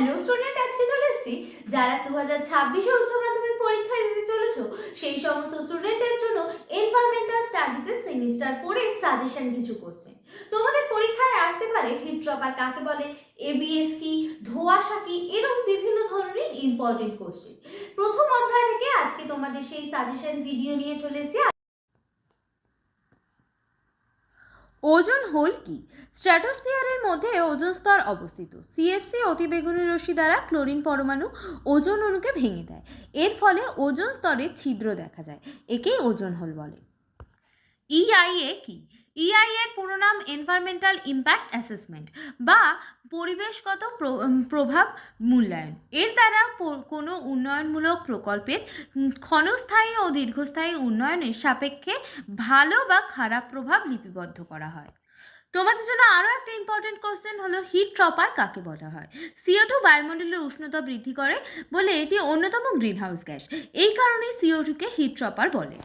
Hello student, আজকে চলে এসেছি। যারা দু হাজার ছাব্বিশে উচ্চ মাধ্যমিক পরীক্ষা দিতে চলেছো, সেই সমস্ত স্টুডেন্টের জন্য এনভায়রনমেন্টাল স্টাডিজের সেমিস্টার ফোরে সাজেশন কিছু কোশ্চেন তোমাদের পরীক্ষায় আসতে পারে হিট ড্রপার কাকে বলে এবিএস কি, ধোঁয়াশা কি, এরকম বিভিন্ন ধরনের ইম্পর্টেন্ট কোশ্চেন প্রথম অধ্যায় থেকে আজকে তোমাদের সেই সাজেশন ভিডিও নিয়ে চলে এসেছি। ওজন হোল কি? স্ট্র্যাটোস্ফিয়ারের মধ্যে ওজন স্তর অবস্থিত। সিএফসি অতিবেগুনি রশ্মি দ্বারা ক্লোরিন পরমাণু ওজন অণুকে ভেঙে দেয়। এর ফলে ওজন স্তরে ছিদ্র দেখা যায়। একেই ওজন হোল বলে। ইআইএ কি? ইআই এর পুরো নাম এনভায়রনমেন্টাল ইম্প্যাক্ট অ্যাসেসমেন্ট বা পরিবেশগত প্র- প্রভাব মূল্যায়ন। এর দ্বারা কোনো উন্নয়নমূলক প্রকল্পের ক্ষণস্থায়ী ও দীর্ঘস্থায়ী উন্নয়নের সাপেক্ষে ভালো বা খারাপ প্রভাব লিপিবদ্ধ করা হয়। তোমাদের জন্য আরও একটা ইম্পর্টেন্ট কোশ্চেন হলো হিট ট্রপার কাকে বলা হয়? সিও টু বায়ুমণ্ডলের উষ্ণতা বৃদ্ধি করে বলে এটি অন্যতম গ্রিনহাউস গ্যাস এই কারণে সিও টুকে হিট ট্রপার বলে।